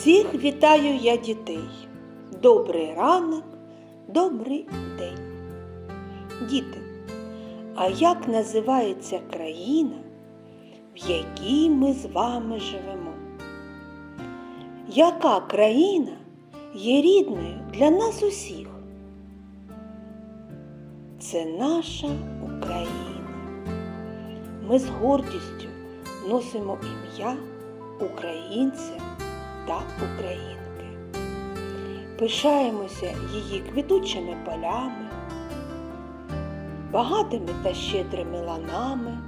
Всіх вітаю я дітей. Добрий ранок, добрий день. Діти, а як називається країна, в якій ми з вами живемо? Яка країна є рідною для нас усіх? Це наша Україна. Ми з гордістю носимо ім'я українця та українки. Пишаємося її квітучими полями, багатими та щедрими ланами,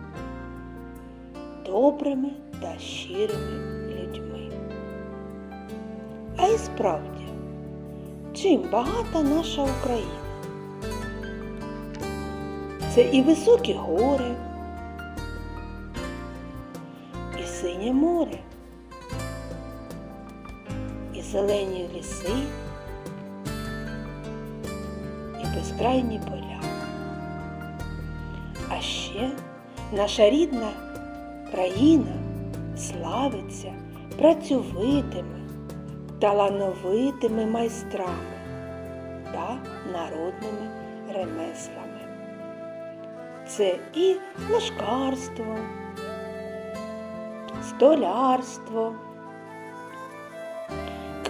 добрими та щирими людьми. А й справді, чим багата наша Україна? Це і високі гори, і синє море, зелені ліси, і безкрайні поля. А ще наша рідна країна славиться працьовитими, талановитими майстрами та народними ремеслами. Це і ложкарство, столярство,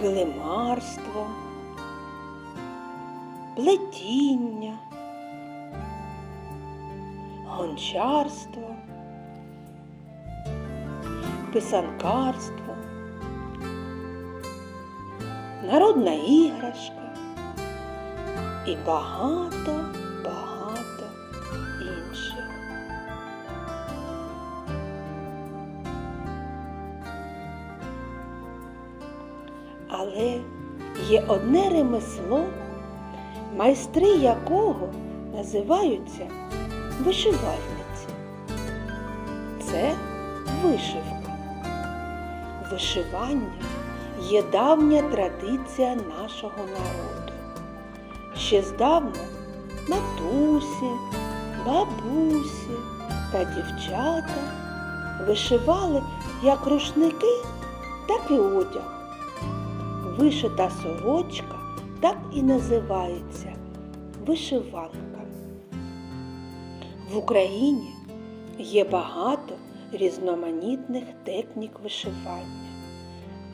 килимарство, плетіння, гончарство, писанкарство, народна іграшка і багато Але є одне ремесло, майстри якого називаються вишивальниці. Це вишивка. Вишивання є давня традиція нашого народу. Ще здавна матусі, бабусі та дівчата вишивали як рушники, так і одяг. Вишита сорочка так і називається вишиванка. В Україні є багато різноманітних технік вишивання,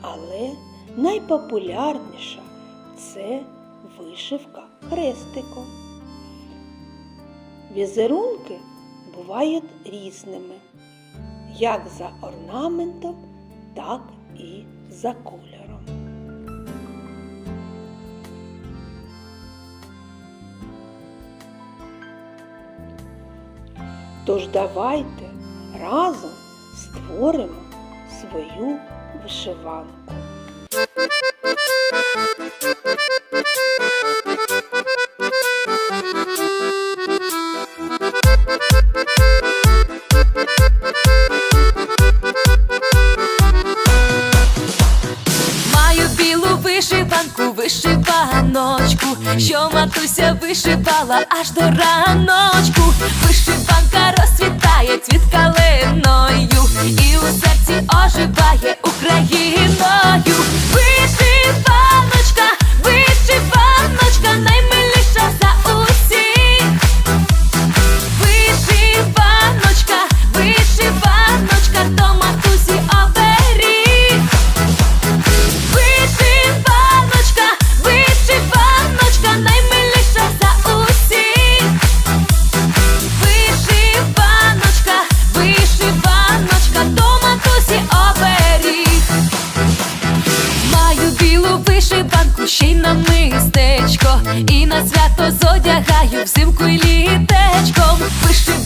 але найпопулярніша це вишивка хрестиком. Візерунки бувають різними, як за орнаментом, так і за кольором. Тож давайте разом створимо свою вишиванку. Вишивала аж до раночку. Вишиванка розцвітає цвіт калиною, і у серці оживає і на свято зодягаю взимку і літечком. Вишиванка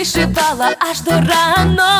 вишивала аж до раночку.